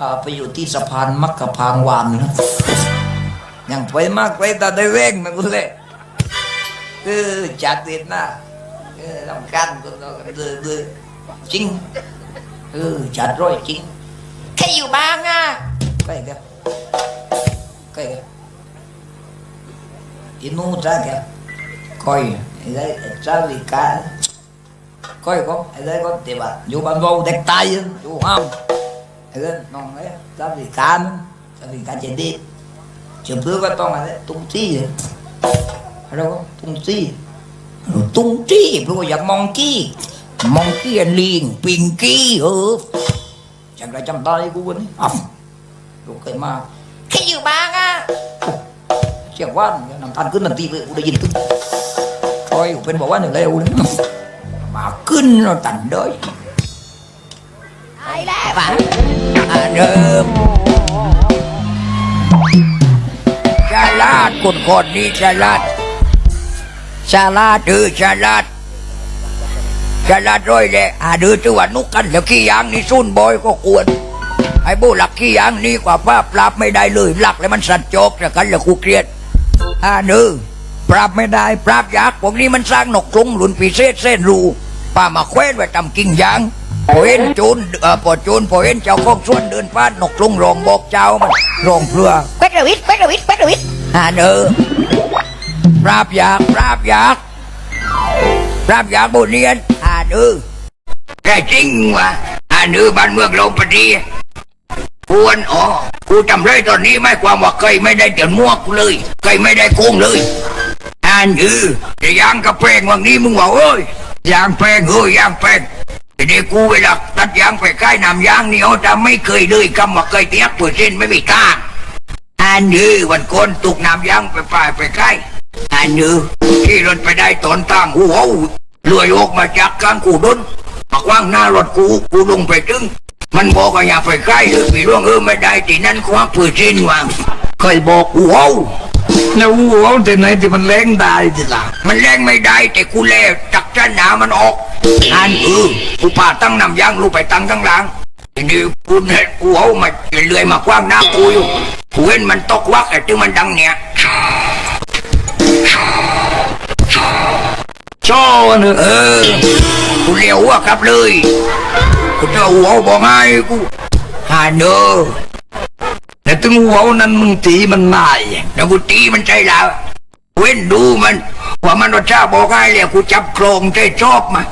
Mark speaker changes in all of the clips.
Speaker 1: อ่าไปอยู่ที่สะพานมักกะพางวานนะยังไปมากไปแต่ได้เร่งนะคุณเล่เออจัดเด็ดนะเออลำกันก็เออเออจริงเออจัดร้อยจริงแค่อยู่บ้างอะใกล้กันใกล้กันอินูจ้าแกคอยไอ้ได้จ้าวิกา coi con ở đây con thì bà dù bà vô đẹp tay dù không ở đây non ấy ra vì cá nữa ra vì cá chạy đi chừng bữa có con ở đây tung chi vậy ở đâu con tung chi Rồi tung chi rồi giờ mong chi mong chi anh liền pin chi ừ chẳng ra trong tay của quân ọc rồi cái mà cái gì ba á chẳng quá nằm tan cứ nằm ti với udah jadi tuh coi bên bawah nih leo มาขึ้นเราตันด้วยไอ้แล้วอะอะ เดิมชาลาดคนคนนี้ชาลาดชาลาดเออชาลาดชาลาดร้อยเลยอะเดือจังหวัดนุกกันแล้วขี้ยางนี่สุ่นบอยก็ควรไอ้โบหลักขี้ยางนี่กว่าป้าปราบไม่ได้เลยหลักแล้วมันสัตว์จกแต่กันแล้วกูเกลียดอะเดือปราบไม่ได้ปราบยากพวกนี้มันสร้างนกกรุงหลุนปีเศษเส้นรูป้ามาแคว้นไว้ทำกิ่งยาง พอเห็นจูนเอ่อพอจูนพอเห็นเจ้าของสวนเดินผ่านนกกรุงรองบอกเจ้ามันรองเพื่อเป็ดระวิดเป็ดระวิดเป็ดระวิดอ่าเนอปราบยากปราบยากปราบยากบุเนียนอ่าเนอแกจริงวะอ่าเนอบ้านเมืองเราปฏิควรอ๋อกูจำเลยตอนนี้ไม่ความว่าเคยไม่ได้เดือดมวกเลยเคยไม่ได้โกงเลยอันอือจะยางกระเพงวันนี้มึงว่าเอ้ยยางแพงเอ้ยยางแพง ทีนี้กูเวลาตัดยางไปใกล้นำยางนี่เขาจะไม่เคยเลยคำว่าเคยเตียกเปอร์เซ็นต์ไม่มีทางอันอือวันคนตุกนำยางไปป่ายไปใกล้อันอือที่รถไปได้ตอนตั้งกูโอ้เลื่อยออกมาจากกลางกูดนมากว้างหน้ารถกูกูลงไปถึงมันบอกว่าอย่าไปใกล้เลยพี่ร่วงเออไม่ได้ที่นั่นคว้าเปอร์เซ็นต์วางเคยบอกกูโอ้
Speaker 2: แล้ววัวที่ไหนที่มันแรงได้ทีละ
Speaker 1: มันแรงไม่ได้แต่กูแล่จักจะหนามันออก อันเออกูพาตั้งนำยางลูกไปตั้งตั้งหลังทีนี้กูเห็นกูเอามาเลื่อยมากว้างหน้ากูอยู่กูเห็นมันตกวักไอ้ที่มันดังเนี่ย
Speaker 2: ชว์เนอะ
Speaker 1: เออกูเลี้ยวหัวกลับเลยกูจะหัวบอกให้กูฮาเนอ
Speaker 2: แต่ถึงวัวนั้นมึงตีมันนาย
Speaker 1: แล้วกูตีมันใจแล้วเว้นดูมันว่ามันรสชาติบอกให้เลยกูจับโครงใจชอบมา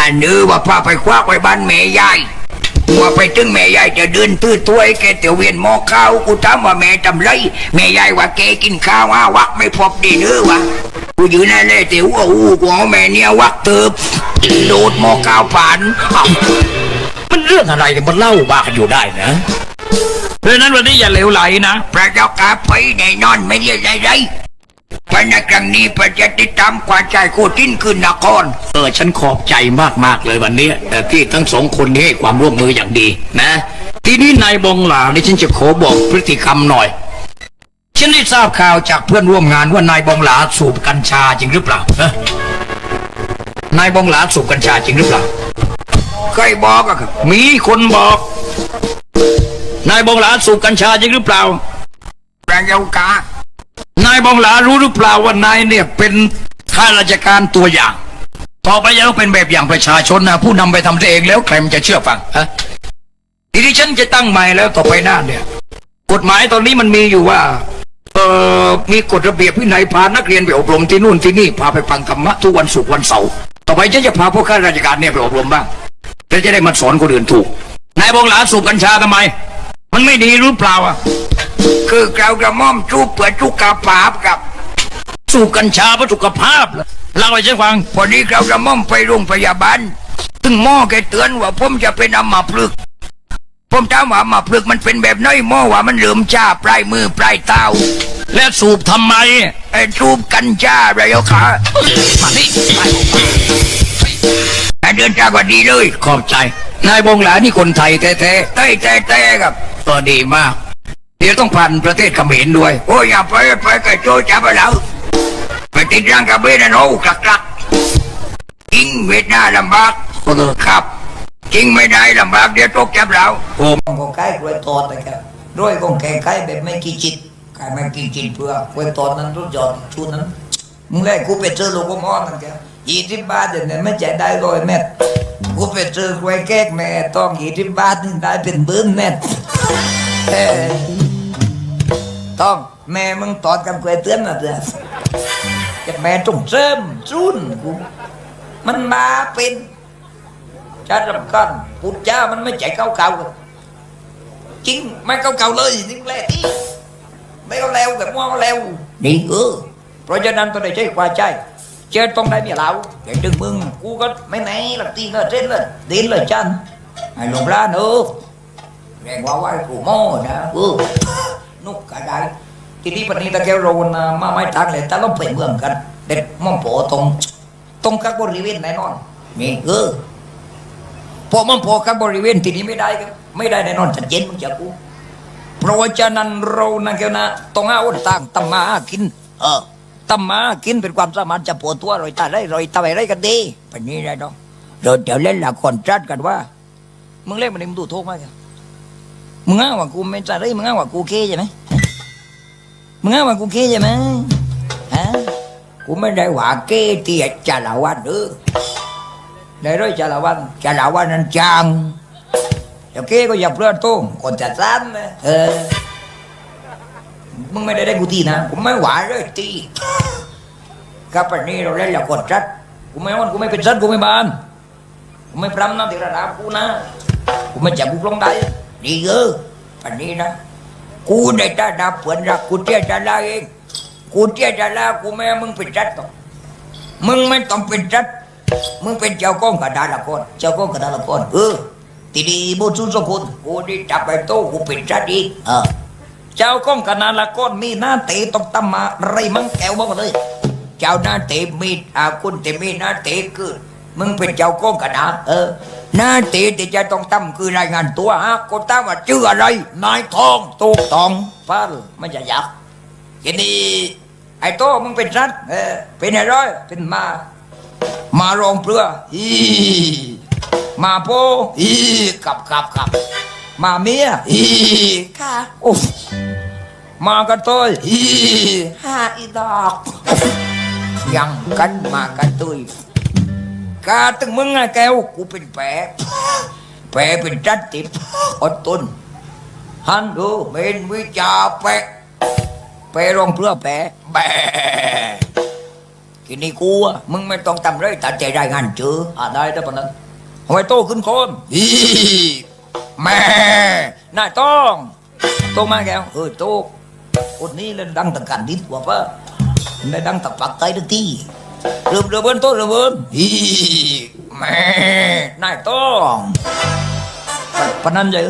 Speaker 1: อันเนื้อว่าพาไปควักไว้บ้านแม่ยายว่าไปถึงแม่ยายจะเดินตื้อถ้วยแกเตียวเวียนหม้อข้าวกูถามว่าแม่ทำไรแม่ยายว่าแกกินข้าวว่าวักไม่พบดีเนื้อวะกูอยู่นั่นเลยเตียวว่าอู้กูเอาแม่เนี่ยวักเติบโดดหม้อข้าวผ่านอ้าว
Speaker 2: มันเรื่องอะไรเนี่ยมันเล่าบ้ากันอยู่ได้นะเพราะฉะนั้นวันนี้อย่าเหลวไหลนะ
Speaker 1: พระเจ้ากาไปแน่นอนไม่ได้ไรไร เพราะในครั้งนี้พระจะติดตามความใจโคตินคืนนคร
Speaker 2: เออฉันขอบใจมากๆเลยวันนี้แต่ที่ทั้งสองคนนี้ให้ความร่วมมืออย่างดีนะ ทีนี้นายบองหลานี่ฉันจะขอบอกพฤติกรรมหน่อย ฉันได้ทราบข่าวจากเพื่อนร่วมงานว่านายบองหลาสูบกัญชาจริงหรือเปล่าฮะนายบองหลาสูบกัญชาจริงหรือเปล่า
Speaker 1: เคยบอกอะครับ
Speaker 2: มีคนบอก นายบองหลาสูบกัญชาจริงหรือเปล่า
Speaker 1: พระเจ้ากา นา
Speaker 2: ยบองหลารู้หรือเปล่าว่านายเนี่ยเป็นข้าราชการตัวอย่าง ต่อไปจะต้องเป็นแบบอย่างประชาชนนะผู้นำไปทำเองแล้วใครมันจะเชื่อฟังฮะทีนี้ฉันจะตั้งใหม่แล้วต่อไปหน้าเนี่ย กฎหมายตอนนี้มันมีอยู่ว่าเออมีกฎระเบียบวินัยพานักเรียนไปอบรมที่นู่นที่นี่พาไปฟังธรรมะทุกวันศุกร์วันเสาร์ต่อไปฉันจะพาพวกข้าราชการเนี่ยไปอบรมบ้างแล้วจะได้มาสอนคนอื่นถูกนายบองหลาสูบกัญชาทำไม มันไม่ดีหรือเปล่าอะ
Speaker 1: คือกล่าวกระหม่อมจูบเปิดจุกกาปาบกับ
Speaker 2: สูบกัญชาเพื่อสุขภาพเหรอเล่าให้ฉันฟัง
Speaker 1: พอดีกล่าวกระหม่อมไปโรงพยาบาลตึงหมอแกเตือนว่าผมจะเป็นอัมพฤกษ์ผมถามว่าอัมพฤกษ์มันเป็นแบบไหนหมอว่ามันเหลื่อมชาปลายมือปลายเท้า
Speaker 2: และสูบทำไม
Speaker 1: ไอ้จูบกัญชาระยะขา
Speaker 2: มานี่ไป
Speaker 1: ไอ้เดินจากว่าดีเลย
Speaker 2: ขอบใจ นายบงหลานี่คนไทยแท้
Speaker 1: เต้เต้เต้ครับ
Speaker 2: ๆก็ดีมาก เดี๋ยวต้องผ่านประเทศเขมรด้วย
Speaker 1: โอ้ยอย่าไปไปไก่โจจับไปแล้วไปติดร่างกระเบนนะโอ้กลักกลักยิงเวียดนามลำบาก
Speaker 2: เออ
Speaker 1: ครับ
Speaker 2: จริงไม่ได้ลำบากเดี๋ยวตกจับเราโอ้
Speaker 1: ของใกล้กล้วยตอดนะครับด้วยของแกใกล้แบบไม่กี่จิตใครไม่กี่จิตเพื่อกล้วยตอดนั้นรู้ยอดชุดนั้นมึงแรกกูไปเจอลูกมอนนั่นแกยี่สิบบาทเดี๋ยวนี้ไม่จ่ายได้ร้อยเม็ดกูไปเจอกล้วยแก้กแม่ต้องยี่สิบบาทนี่ได้เป็นหมื่นเม็ดเอ้ย ต้องแม่มึงตอดกับกล้วยเตือนนะเพื่อนจะแม่จงเสริมจุนกูมันมาเป็นชาติรำกันพุทธเจ้ามันไม่ใจเก่าๆกันจริงไม่เก่าๆเลยจริงแหละที่ไม่เอาแล้วแบบว่าเอาแล้วนี่เออเพราะฉะนั้นต้องได้ใช้ความใจเจอตรงไหนมีเราแต่ดึงมึงกูก็ไม่ไหนหลักตีก็เส้นเลยดินเลยจันให้หลวงระเนอะแรงว่าว่ากูโม่นะเออ นุกกระไดทีนี้ปณีตะแกวโรนะมาไม่ทักเลยแต่เราไปเมืองกันเด็ดม่อมโผตรงตรงกับบริเวณแน่นอนนี่เออพอมันพอกับบริเวณที่นี้ไม่ได้ไม่ได้แน่นอนชัดเจนมึงจะกูเพราะฉะนั้นเรานะแกนะต้องเอาต่างตำมากิน เออตำมากินเป็นความสามารถจะปวดตัวรอยตาได้รอยตาอะไรกันดีแบบนี้ได้ดอกเราเดี๋ยวเล่นละครจัดกันว่ามึงเล่นมันนี่มึงดูโทษมากมึงอ้างว่ากูไม่จ่าได้มึงอ้างว่ากูเก้ใช่ไหม มึงเอางว่ากูเก้ใช่ไหมฮะกูไม่ได้ว่าเก้ที่จะละวันเออ để rồi chả là văn chả là văn anh chàng giờ kia có dập lên tô còn chả dám nữa ờ มึงไม่ได้ได้กูตีนะกูไม่หวาเลยตีกับปนนี้เราเล่นแล้วกดจัดกูไม่วันกูไม่เป็นจัดกูไม่บานกูไม่พรำนะที่ระดับกูนะกูไม่จับกูลงได้ดีเออปนี้นะ กูได้ระดับเพื่อนรักกูเตี้ยจะลาเองกูเตี้ยจะลากูไม่มึงเป็นจัดต่อมึงไม่ต้องเป็นจัดมึงเป็นเจ้าก้องกระดาละคนเจ้าก้องกระดาละคนเออทีนี้บุญสุสกุลกูได้จับไปโตกูเป็นชาดีเออเจ้าก้องกระดาละคนมีหน้าเตะต้องตำมาไรมั่งแกวบ้างเลยเจ้าหน้าเตะมีอาคุณเตะมีหน้าเตะคือมึงเป็นเจ้าก้องกระดาเออ หน้าเตะที่จะต้องตำคือรายงานตัวฮะกูตามว่าชื่ออะไร นายทองตูกตองฟ้าหรือไม่จะยักทีนี้ไอ้โตมึงเป็นสัตว์เออเป็นอะไรเป็นหมา มารองเปลืออีมาโปอีกับกับกับมาเมียอีค่ะโอ้มากระเตยอีห้าอีดอก ยังกันมากระเตย กาตึงมึงอะแก้วกูเป็นแผลแผลเป็นจัดติบอดทนฮันดูเมนวิจาแปะแปรองเปลือแผลแบะทีนี้กูอะมึงไม่ต้องทำไรตัดใจรายงานเจออ่าได้แต่ปะนั้นทำไมโตขึ้นคนอีแม่นายต้องโตมาแกวเออโตคนนี้เล่นดังตะกันดิดกว่าปะได้ดังตะปักไตทั้งที่ เริ่มเริ่มเบิ้ลโตเริ่มเบิ้ลอีแม่นายต้องปนั้นเจอ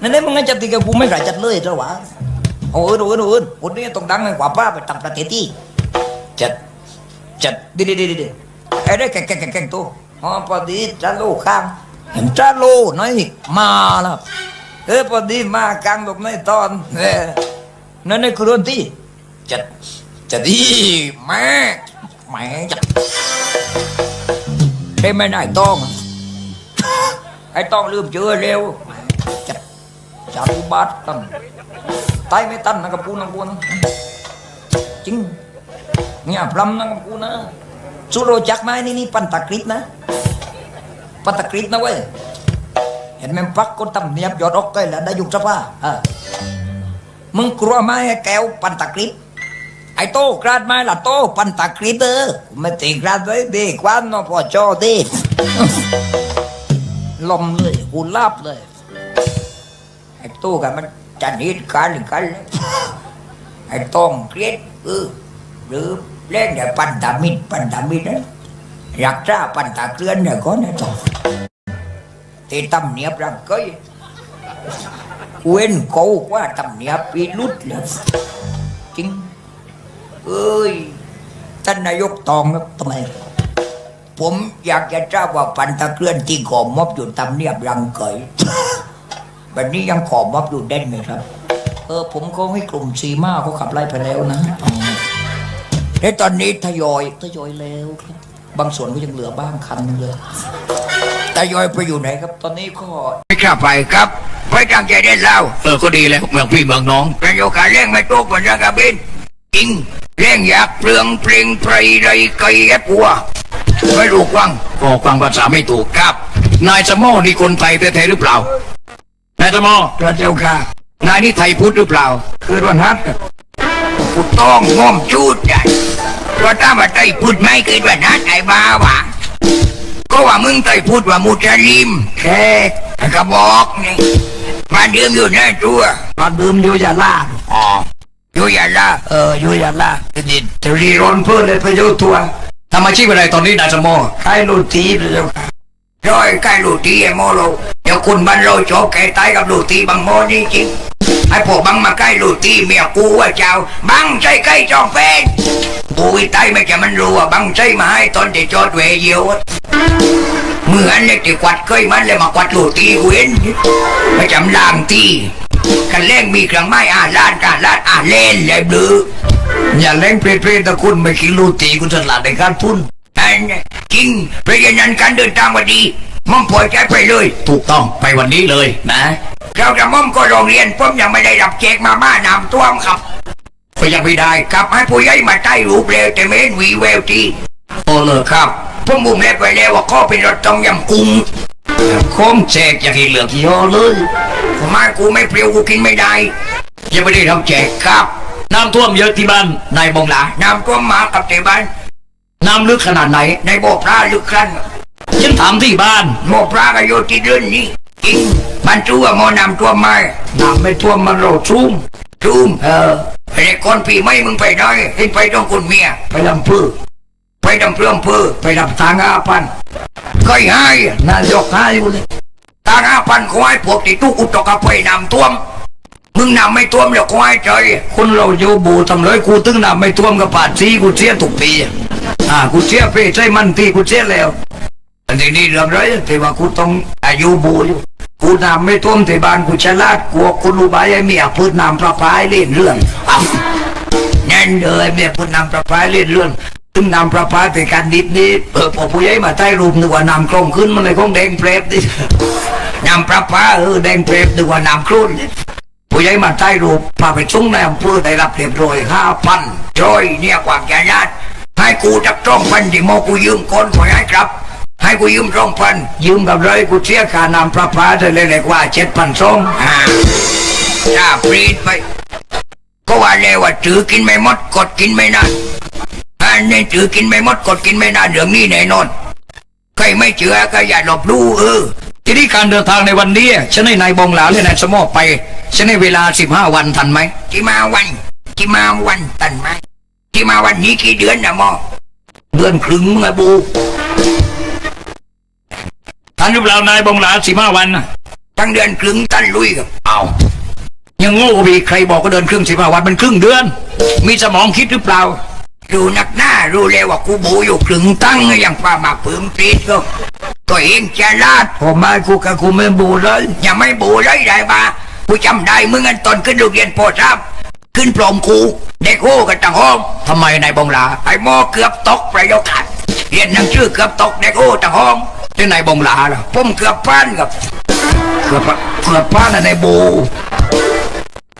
Speaker 1: นั่นเองมึงไงจัดตีกับกูไม่กล้าจัดเลยเจ้าวะโอ้ยโอ้ยโอ้ยคนนี้ต้องดังกว่าป้าไปตับประเทศที่จัดจัดดีดีดีดีไอ้ได้แก่งแก่งแก่งตัวอ๋อพอดีจ้าโลข้างเห็นจ้าโลน้อยมาแล้วเออพอดีมากลางดอกไม้ตอนเออนั่นนี่คือรื่องที่จัดจัดดีแม่ แม่จัดได้ไม่ได้ต้อง ไอ้ต้องลืมเจอเร็วจัดจัดอุบัติตันตายไม่ตันนะกับกูนะกูนะจริงเนี่ยพรำนะกับกูนะสุโรจักไหมนี่นี่ปันตะกริดนะ ปันตะกริดนะเว้ยเห็นแม่งปักก็ตำเนียบยอดอกก็แล้วได้ยุกสภาเออมึงกลัวไหมไอ้แก้วปันตะกริด ไอ้โตกราดไหมล่ะโตปันตะกริดเออไม่ตีกราดเลยดีกว่านอพอจอดีลมเลยกูลาบเลยไอ้โตกันมันจะนิดกันหรือกันเลยไอ้ต้องเกลียดเออหรือเล่นแต่ปันตามิดปันตามิดนะอยากจ้าปันตาเกลือนเนี่ยก็นะต้องตีตำเนียบรังเกยเว้นเขาว่าตำเนียบปีลุดเลยจริง เอ้ยท่านนายกตองครับทำไม ผมอยากจะทราบว่าปันตาเกลือนที่ขอมอบอยู่ตำเนียบรังเกยแบบนี้ยังขอมอบอยู่เด่นไหมครับ เออ ผมก็ให้กลุ่มซีมาเขาขับไล่ไปแล้วนะอ๋อแล้วตอนนี้ทยอยทยอยแล้วครับ บางส่วนก็ยังเหลือบ้างคันหนึ่งเลยแต่ทยอยไปอยู่ไหนครับ ตอนนี้ก็ไม่กล้าไปครับไปตั้งใจได้แล้ว
Speaker 2: เออก็ดีแล้วเมืองพี่เมืองน้อง
Speaker 1: ประโยคการเร่งไม่ตกบนรากาบิน จริงเร่งอยากเปลืองเปล่งไพรไรไกลแอบหัวไม่รู้กว้าง
Speaker 2: ก็ฟังภาษาไม่ถูกครับ นายสมอนี่คนไทยแท้ๆหรือเปล่านายสมอ
Speaker 1: พระเจ้าค่ะ
Speaker 2: นายนี่ไทยพุทธหรือเปล่า
Speaker 1: คือวันฮัทกูต้องง่อมจูดใหญ่เพราะถ้ามาไต้พูดไม่เกิดวันฮัทไอ้บ้าวะก็ว่ามึงไต้พูดว่ามุจลิมแค่กระบอกนี่มาดื่มอยู่ในตัวมาดื่มอยู่ยาลาอ๋อ อยู่ยาลาเอออยู่ยาลาทีนี้จะรีร้อนเพื่อเลยไปอยู่ตัว
Speaker 2: ทำอาชีพอะไรตอนนี้นายสมอ
Speaker 1: ใกล้ลูตีพระเจ้าค่ะร้อยใกล้ลูตีไอ้โมโลเดี๋ยวคุณบันโลโจกแกตายกับลูตีบางโมนี่จริงไอ้พวกบังมาใกล้ลูตีเมียกูว่าเจ้าบังใจใกล้จองเป็นกูอีตายไม่แกมันรู้ว่าบังใจมาให้ตอนที่จอดเวเยียวอะเหมือนเนี่ยที่กวัดเคยมันเลยมากวัดลูตีกูเห็นไม่จำลางตี กันเล่งมีเครื่องไม้อ่าลาดการลาดอ่าเล่นเลยบลือ
Speaker 2: อย่าเล่งเพลเพลตะคุณไม่คิดรู้ตีคุณฉลาดในการพุ่น
Speaker 1: อันนี้จริงเพราะฉะนั้นการเดินทางวันดีม่อมปล่อยใจไปเลย
Speaker 2: ถูกต้องไปวันนี้เลยนะ
Speaker 1: เราจะม่อมก็โรงเรียนผมยังไม่ได้รับแจกมาม่าน้ำท่วมครับ
Speaker 2: ไปยังไม่ได้
Speaker 1: กลับให้ผู้ใหญ่มาใต้รูปเร็วแต่ไม่เห็นวีแววที
Speaker 2: โอ้เลยครับ
Speaker 1: ผมบุ้มเล็บไปแล้วว่าข้อเป็นรถต้มยำกุ้ง
Speaker 2: โค้งแจกอย่างที่เหลือกี่ยอเลย
Speaker 1: ผมมากูไม่เปรี้ยวกูกินไม่ได้
Speaker 2: ยังไม่ได้ทำแจก
Speaker 1: ครับ
Speaker 2: น้ำท่วมเยอะที่บ้านนายบงหลา
Speaker 1: น้ำท่วมมากับเตบ้าน
Speaker 2: น้ำลึกขนาดไหน
Speaker 1: ในบ่อปลาลึกครั้น
Speaker 2: ฉันถามที่บ้าน
Speaker 1: บ่อปลาก็อยู่ที่เรือนนี้จริงมันจูว่าหมอน้ำท่วมมาน้ำไม่ท่วมมันโรชุ่มชุ่มเออไอ้คนปีไม่มึงไปได้เห็นไปต้องคุณเมียไปลำพื้ ไปดำเพื่อมเพื่อไปดับทางอาพันก็ให้นายกให้อยู่เลยทางอาพันควายพวกที่ทุกอุตกะไปนำท่วม มึงนำไม่ท่วมแล้วควายใจ
Speaker 2: คนเราอยู่บูทำเลยกูตึงนำไม่ท่วมกับป่าซีกูเสียทุกปีอ่ากูเสียไปใช่มันที่กูเสียแล้วอันนี้นี่เรื่องไรที่ว่ากูต้องอายุบูอยู่กูนำไม่ท่วมที่บ้านกูฉลาดกลัวคุณรู้ใบไอ้เมียพูดนำประปายเล่นเรื่องอ้าว
Speaker 1: นั่นเลยเมียพูดนำประปาเล่นเรื่อง
Speaker 2: ตึงนำประปาแต่การดิดนี้เออพอผู้ใหญ่มาใต้รูปนึกว่านำคลองขึ้นมันเลยคงแดงเปรบดิ
Speaker 1: นำประปา
Speaker 2: เออแดงเปรบนึกว่านำครุ่นผู้ใหญ่มาใต้รูปพาไปส่งในอำเภอได้รับเรียบร้อยห้าพัน
Speaker 1: จอยเนี่ยความใจญาติให้กูจักจ้องพันที่โมกูยืมคนขอให้ครับ ให้กูยืมจ้องพัน
Speaker 2: ยืมกับเลยกูเสียค่านำประปาได้เลยเลยกว่าเจ็ดพันสอง
Speaker 1: อ่าถ้าปรีดไปก็ว่าแล้วว่าถือกินไม่หมดกดกินไม่นาน อันนี้ถือกินไม่หมดกดกินไม่นานเรื่องนี้แน่นอน ใครไม่เชื่อก็อย่าหลบลู่เออ
Speaker 2: ทีนี้การเดินทางในวันนี้ฉันให้นายบองหลาและนายสมอไป ฉันให้เวลาสิบห้าวันทันไหม
Speaker 1: ที่มาวันที่มาวันตันไหมที่มาวันนี้กี่เดือนนะหมอ
Speaker 2: เดือนครึ่งไงบูทันหรือเปล่านายบองหลาสิบห้าวันน่ะ
Speaker 1: ทั้งเดือนครึ่งตันลุยกับ
Speaker 2: เอายังโง่บีใครบอกก็เดินครึ่งสิบห้าวันมันครึ่งเดือน มีสมองคิดหรือเปล่า
Speaker 1: รู้นักหน้ารู้เลยว่ากูบูอยู่ครึ่งตั้งอย่างป้ามาเพิ่มปีดก็ตัวเองจะลาด
Speaker 2: ผมมากูกับกูไม่บูเลย
Speaker 1: อย่าไม่บูเลยได้ปะกูจำได้เมื่อเงินตอนขึ้นโรงเรียนปทราบขึ้นปลอมครูเด็กโง่กันตั้งห้อง
Speaker 2: ทำไมนายบงหลา
Speaker 1: ไอ้หมอเกือบตกประโยคขัดเรียนหนังสือเกือบตกเด็กโง่ตั้งห้อง
Speaker 2: ที่นายบงหลาล่ะ
Speaker 1: ผมเกือบพันกับ
Speaker 2: เกือบเกือบพลาดในายบู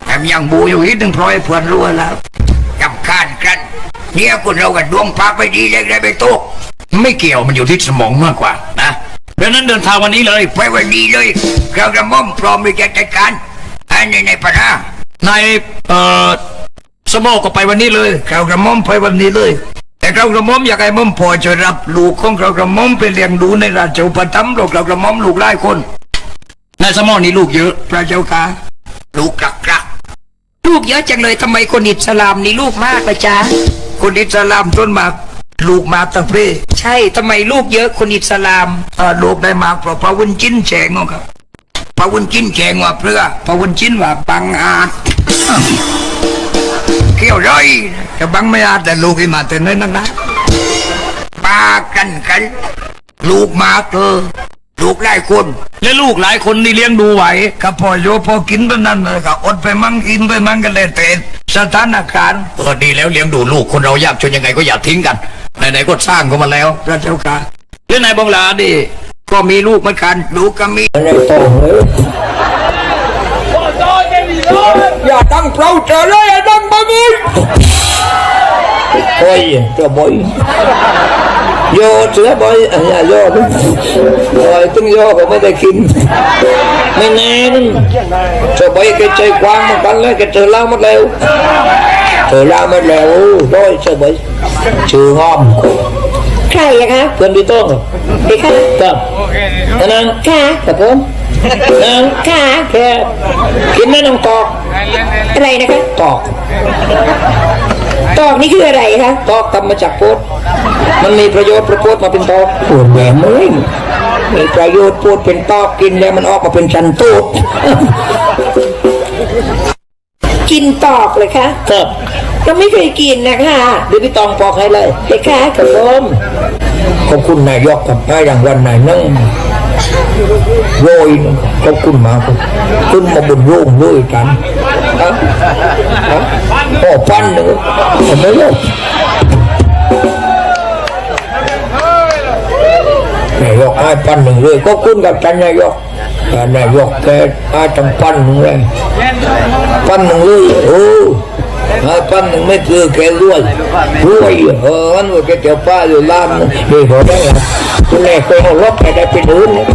Speaker 2: แถมยังบูอยู่อีกหนึ่งพร้อยเพื่อนรู้แล้ว
Speaker 1: จำคานกันเนี่ยคุณเรากันดวงพักไปดีเล็กได้ไปตก
Speaker 2: ไม่เกี่ยวมันอยู่ที่สมองมากกว่านะเพราะฉะนั้นเดินทางวันนี้เลย
Speaker 1: ไปวันนี้เลยเราจะม่อมพร้อมที่จะจัดการอันนี้ในปัญหา
Speaker 2: นายเอ่อสมอก็ไปวันนี้เลย
Speaker 1: เรากระม่อมไปวันนี้เลย
Speaker 2: แต่เรากระหม่อมอยากให้หม่อมพอจะรับลูกของเรากระหม่อมไปเลี้ยงดูในราชอุปถัมภ์เราเรากระหม่อมลูกหลายคนนายสมอนี่ลูกเยอะ
Speaker 1: พระเจ้าค่ะลูกกรักกรัก
Speaker 3: ลูกเยอะจังเลยทำไมคนอิสลามนี่ลูกมากละจ๊ะ
Speaker 2: คนอิสลามต้นมากลูกมาตั้งเพร่
Speaker 3: ใช่ทำไมลูกเยอะคนอิสลาม
Speaker 2: เอ่อลูกได้มากเพราะพระวุนจิ้นแฉงเอาครับ
Speaker 1: พระวุนจิ้นแจงว่าเพื่อ
Speaker 2: พระวุนจิ้นว่าปังอาจ
Speaker 1: เขี้ยวร้อย
Speaker 2: จะบังไม่อาจแต่ลูกที่มาแต่น้อยนักนะ
Speaker 1: ปากันกัน ลูกมาเออ ลูกไล่คน
Speaker 2: และลูกหลายคนนี่เลี้ยงดูไหว
Speaker 1: กับพ่อโยพอกินไปนั่นเลยก็อดไปมั่งกินไปมั่งกันเลยแต่สถานการณ์
Speaker 2: เออดีแล้วเลี้ยงดูลูกคนเรายากจนยังไงก็อย่าทิ้งกันไหนๆก็สร้างเขามาแล้ว
Speaker 1: พระเจ้าค่ะ
Speaker 2: เรื่องนายบองหลาดิก็มีลูกเหมือนกันลูกก็มี
Speaker 1: อะไรต่อเลยอย่าตั้งเปล่าเจอเลยอย่าตั้งบังอีกโอ้ยเจ้าบอย โยเสือบอยอะอย่าโยนะโอ้ยตึงโยก็ไม่ได้กิน ไม่แน่นเจ้าบอยแกใจกว้างเหมือนกันเลยแกเจอเหล้าหมดแล้วเจอเหล้าหมดแล้วโอ้ยเจ้าบอยชื่องอม
Speaker 4: ใครอะคะ
Speaker 1: เพื่อนพี่โต้อง
Speaker 4: เด็กค่ะ
Speaker 1: ครับนั่ง
Speaker 4: ค่ะ
Speaker 1: ครับผมนั่ง
Speaker 4: ค่ะ
Speaker 1: แค่กินแม่น้องตอก
Speaker 4: อะไรนะคะ
Speaker 1: ตอก
Speaker 4: ตอกนี่คืออะไรคะ
Speaker 1: ตอกทำมาจากโพดมันมีประโยชน์ประโพดมาเป็นตอกปวดแหวนเลยมีประโยชน์พูดเป็นตอกกินแล้วมันออกมาเป็นชันตูด
Speaker 4: กินตอกเลยคะ
Speaker 1: ครับ
Speaker 4: ก็ไม่เคยกินนะคะ
Speaker 1: เดี๋ยวพี่ตองปอกให้เลย
Speaker 4: เด็กค่ะ
Speaker 1: ครับผมขอบคุณนายกกับให้รางวัลนายนั่งโรยนะขอบคุณมากครับขึ้นมาบนโรงเลยกันครับครับ โอ้ปันเลยเห็นไหมลูกนายกให้ปันหนึ่งเลยก็คุณกับท่านนายกแต่นายกแกให้ตั้งปันหนึ่งเลยปันหนึ่งเลยโอ้ให้ปันหนึ่งไม่คือแกรวยรวยเอออันว่าแกเจ้าป้าอยู่ล้านนี่เขาได้ละคุณแม่เคยเอารถแกได้เป็นอื่นเนี่ย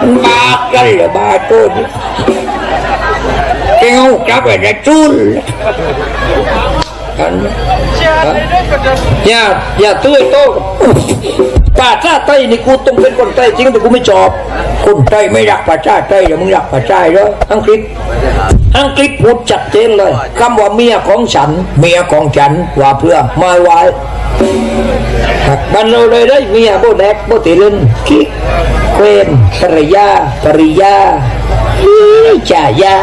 Speaker 1: มันบากันเลยบาตั วนี้ cái ngô cá về đã chun nhà nhà tôi tôi ป่าชาไต้นี่กูต้องเป็นคนไต้จริงแต่กูไม่ชอบคนไต้ไม่รักป่าชาไต้เดี๋ยวมึงรักป่าชาเลยอังกฤษอังกฤษพูดชัดเจนเลยคำว่าเมียของฉัน เมียของฉันว่าเพื่อไม่ไว้บันเราเลยได้เมียโบแดกโบติลินคิก เควนภรรยาภริยาอีจ่ายา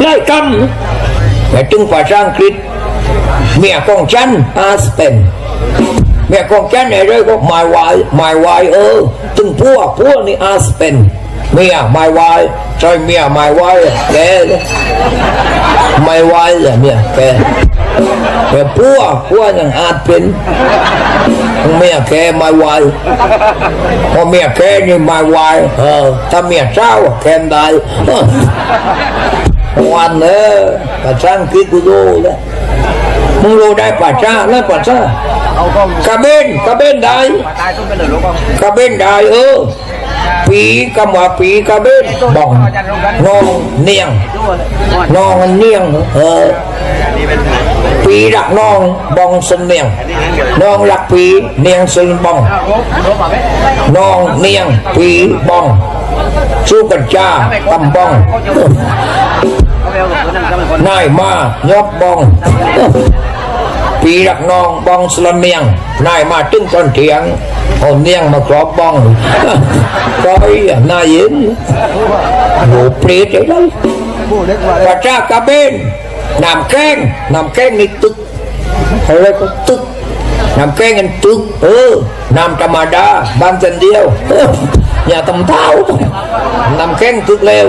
Speaker 1: ไล่กำแต่ถึงภาษาอังกฤษเมียของฉันอาสเปนเมียของฉันเนี่ยเลยก็ my wife my wife เออถึงพวกพวกนี่อาสเปน เมีย my wife ใช่เมีย my wife แก my wife อะเนี่ยแกแต่พวกพวยังอาจเป็นเมียแก my wife พอเมียแกนี่ my wife เออถ้าเมียเจ้าแกมได้วันเนอภาษาอังกฤษกูรู้แล้วมึงรู้ได้ป่าช้าแล้วป่าช้ากระเบนกระเบนได้กระเบนได้เออ ปีกำว่าปีกระเบนบ่องน้องเนียงน้องเนียงเออปีรักน้องบองสนเนียงน้องรักปีเนียงสนบองน้องเนียงปีบองสู้กันจ้าตำบองนายมายอบบองปีรักน้องบองสลเนียงนายมาตึ้งต้นเถียง เอาเนียงมาครอบบองก้อยนายเย็นโหเปรตไอ้เลยพระเจ้ากระเบนน้ำแกงน้ำแกงนี่ตึกอะไรก็ตึกน้ำแกงกันตึกเออน้ำธรรมดาบางจันเดียวอย่าตำเท้าน้ำแกงตึกเร็ว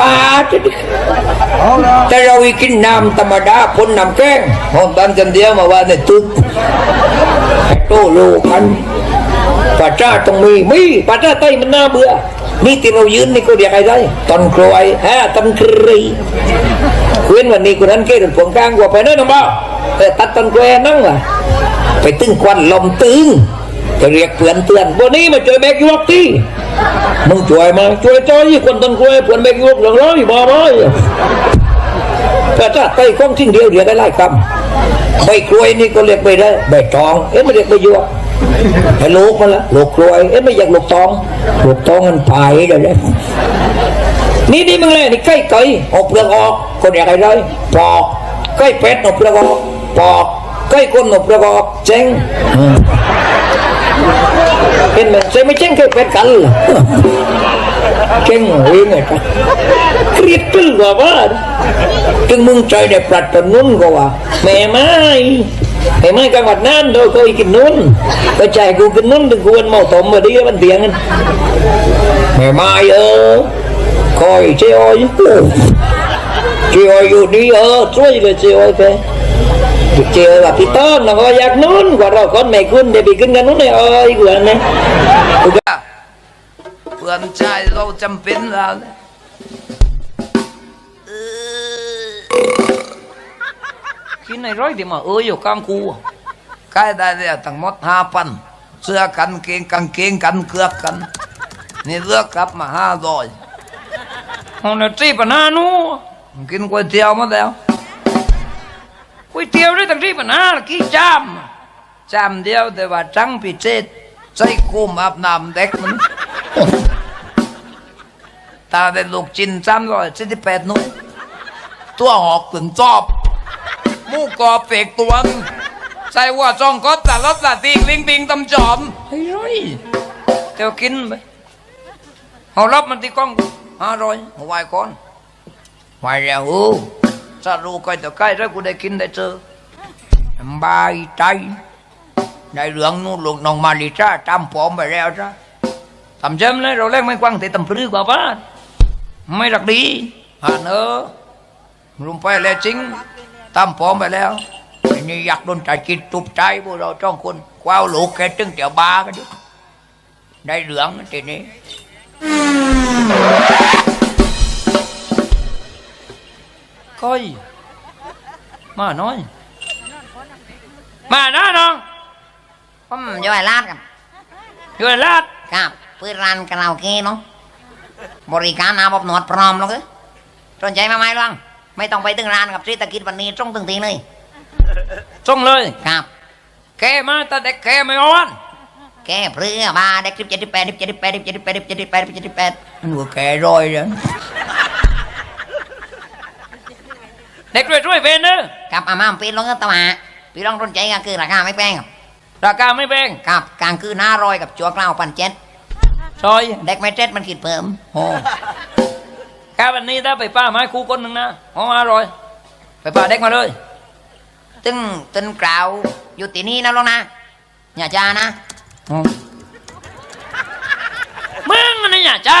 Speaker 1: บา แต่เราอีกินน้ำธรรมดาคนน้ำแกงหอมตันกันเดียวมาว่าในตึกให้โตโลกันป่าจ้าต้องมีมีป่าจ้าไต้มันน่าเบื่อนี่ที่เรายืนนี่ก็เรียกอะไรตอนกลอยฮะตอนครีเว้นวันนี้คนนั้นเกล้ผงกลางกว่าไปนั่นนะบ้าแต่ตัดตอนกลอยนั่งว่ะไปตึงควันลมตึงจะเรียกเพื่อนเตือนวันนี้มาเจอแบกยวกที่ มึงช่วยมาช่วยจ้อยคนต้นกล้วยผลแบกยุกหลังร้อยบ่บ่อยแต่ถ้าไต้ข้องทิ้งเดียวเดียวได้ไล่คำใบกล้วยนี่ก็เรียกไปได้ใบตอง เอ๊ะไม่เรียกใบยวกให้ลูกมันละลูกกล้วยเอ๊ะไม่อยากลูกตองลูกตองมันพายเดี๋ยวนี้นี่นี่มึงเลยนี่ใกล้ไก่ออกเปลือกออกคนอยากอะไรเลยปอกใกล้เป็ดออกเปลือกออกปอก ใกล้คนออกเปลือกออกเจ๊งเห็นไหมใช่ไม่เจ๊งเคยเป็นกันเจ๊งเองไงจ๊ะเครียดตึ้งกว่าบ้านถึงมึงใจเด็ปรัดตนนุ่นกว่าแม่ไม้แม่ไม้กังวัดนั่นโดยเคยกินนุ่นก็ใจกูกินนุ่นถึงกูเป็นเมาตมมาดีมันเตียงกันแม่ไม้เออคอยเจ้าอยเจ้าอยอยู่ดีเออช่วยเลยเจ้าอยไป
Speaker 5: เจอว่าพี่ต้นเราก็อยากนู้นกว่าเราคนไม่คุ้นเดี๋ยวไปขึ้นกันนู้นเลยเอ้ยกว่านะ
Speaker 1: เพื่อนชายเราจำเป็นแล้วนะเออกินในร้อยเดี๋ยวมาเอออยู่กลางกูใกล้ได้แล้วทั้งหมดห้าพันเสื้อกันเกงกางเกงกันเกือกกัน นี่เลือกกลับมาห้าร้อยห้องนาทีปะนานู้กินก๋วยเตี๋ยวมาแล้ว ก๋วยเตี๋ยวได้ตั้งที่ปะนาละกี่จามจามเดียวแต่ว่าจังพิเศษใส่คุมอาบน้ำเด็กมันตาได้ลูกจินสามร้อยสิบแปดนุ่ยตัวหอกถึงจอบมูกรอบเปกตวงใส่ว่าจ้องก็ตาลับตาติงลิงติงตำจอมเฮ้ยร้อยเจ้ากินไปเอารับมันที่กล้องห้าร้อยเอาไว้อนไว้แล้ว เออจะรู้ใกล้ต่อใกล้แล้วกูได้กินได้เจอบายใจได้เหลืองนู่นลูกน้องมาลิซ่าจำผมไปแล้วจ้ะทำเจมเลยเราเล่นไม่กว้างแต่ตำพรื้กว่าบ้านไม่รักดีฮานเออรุมไปแล้วจริงตามพร้อมไปแล้วไอ้นี่อยากโดนใจจิตตุบใจพวกเราจ้องคนกว้าวลูกแกตึงเดี๋ยวบากันดิได้เหลืองทีนี้ ก้อยมาน้อย มาน้าน้อง
Speaker 6: ผมอยู่ไอ้ลาดครับ
Speaker 1: อยู่ในลาด
Speaker 6: ครับเปิดร้านคาราโอเกะเนาะบริการอาบอบนวดพร้อมแล้วคือสนใจมาไหมล่ะไม่ต้องไปถึงร้านกับซีตะกิดวันนี้ตรงถึงทีเลย
Speaker 1: ส่งเลย
Speaker 6: ครับ
Speaker 1: แกมาแต่เด็กแกไม่อ่อน
Speaker 6: แกเพื่อบาเด็กสิบเจ็ดสิบแปดสิบเจ็ดสิบแปดสิบเจ็ดสิบแปดสิบเจ็ดสิบแปดสิบเจ็ดสิบแปด
Speaker 1: มันว่าแกรอยเลย เด็กช่วยๆเป็นเนอะ
Speaker 6: ครับอาม่าปีนลงก็ตะหาพี่ลองสนใจก็คือราคาไม่แพงครับ
Speaker 1: ราคาไม่แพง
Speaker 6: ครับกลางคือหน้ารอยกับจัวกล้าวปันเจ็ด
Speaker 1: ซอย
Speaker 6: เด็กไม่เจ็ดมันคิดเพิ่ม
Speaker 1: โอ้แค่วันนี้ถ้าไปป้าไม้ครูคนหนึ่งนะห้องอร่อย ไปป้าเด็กมาเลย
Speaker 6: ตึงตึนกล่าวอยู่ที่นี่นะลูกนะอย่าจ้านะ
Speaker 1: มึงมันอย่าจ้า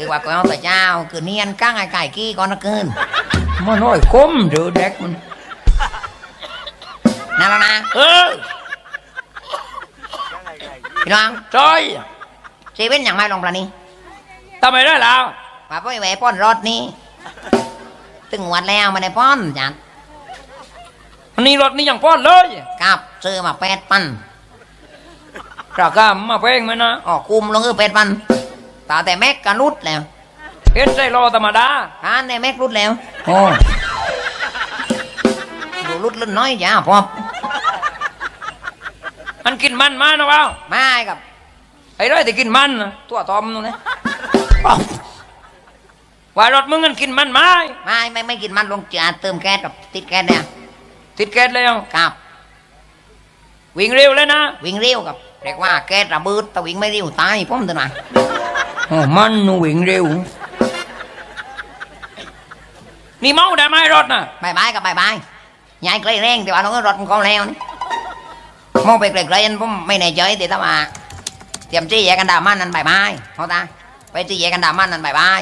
Speaker 6: คือว่าของต่อเจ้า
Speaker 1: คื
Speaker 6: นนี้อันก้างไอ้ไก่กี้ก่อนนะคืน
Speaker 1: มันน้อยคมเดือเด็กมัน
Speaker 6: นะลูกนะ
Speaker 1: เออ
Speaker 6: พี่น้อง
Speaker 1: ซอย
Speaker 6: ชีวิตอย่างไม่ลงประนี้
Speaker 1: ทำไมได้แล้ว
Speaker 6: มาพ่อยแหวป้อนรถนี้ตึงหวัดแล้วมาในป้อนจัน
Speaker 1: อันนี้รถนี่ยังป้อนเลย
Speaker 6: กับซื้อมาแปดพัน
Speaker 1: ราคามาแพงไหมนะ
Speaker 6: ออกคุมลงคือแปดพัน ตาแต่แม็กก็รุดแล้ว
Speaker 1: เห็นใจรอธรรมดา
Speaker 6: ทานในแม็กรุดแล้ว
Speaker 1: โอ้
Speaker 6: ดูรุดเล่นน้อยจ้าพอบ
Speaker 1: มันกินมันมานะเปล่า
Speaker 6: ไม่กับ
Speaker 1: ไอ้ร้อยที่กินมันน่ะตัวตอมนู่นนะว่ารถมึงมันกินมันไหม
Speaker 6: ไม่ไม่ไม่กินมันลงจ่าเติมแก๊สกับติดแก๊สเนี่ย
Speaker 1: ติดแก๊สเลยยัง
Speaker 6: กับ
Speaker 1: วิ่งเร็วเลยนะ
Speaker 6: วิ่งเร็วกับเรียกว่าแก๊สระเบิดแต่วิ่งไม่เร็วตายผมตัวน่ะ
Speaker 1: โอ้ มันนูวิ่งเร็ว นี่เมาได้ไหมรถน่ะ
Speaker 6: บายบายกับบายบายยายใกล้แรงแต่ว่าน้องรถมันก็แล้วนี่มองไปไกลๆผมไม่แน่ใจแต่ถ้าว่าเตรียมจี้แยกกันดามันนั่นบายบายเขาตาไปจี้แยกกันดามันนั่นบายบาย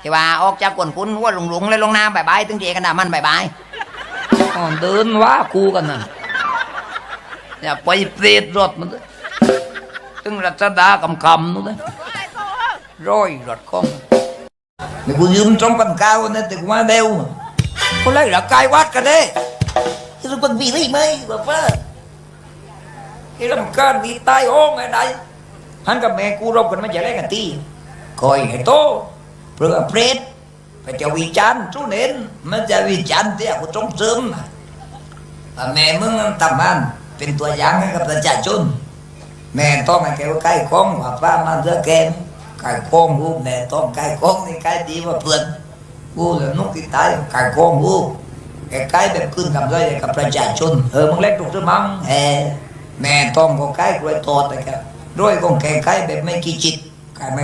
Speaker 6: แต่ว่าออกจากกวนคุณว่าหลงๆเลยลงน้ำบายบายถึงจี้แยกกันดามันบายบาย
Speaker 1: อ๋อเดินว่ากูกันน่ะอย่าไปเปรตรถมันเลยตึงรัชดากำคำนู่นเลย ร้อยรถคอมนี่กูยืมจองปันเก้าเนี่ยแต่กูมาเร็วคนไรหลักกายวัดกันเด้ที่รู้ปันมีได้ไหมแบบว่าที่รำการดีตายโอ้งไงใดหันกับแม่กูรบกันไม่จะได้กันตีคอยให้โตเพื่อเปรตไปจะวิจารณ์ทุเน้นมันจะวิจารณ์เตี้ยกูจงเสริมนะแต่แม่มึงทำมันเป็นตัวอย่างให้กับประชาชนแม่ต้องให้แกว่าใกล้คล้องว่าป้ามันเสือแกน ใกล้คล้องรูปแม่ต้องใกล้คล้องนี่ใกล้ดีว่าเพื่อนกูเลยนุกที่ตายใกล้คล้องกูแกใกล้แบบขึ้นกับเลยกับประชาชนเออมึงเล็กถูกหรือมั้งเออแม่ต้อมก็ใกล้กล้วยตอดเลยครับด้วยก็แก่ใกล้แบบไม่กี่จิตใกล้ไม่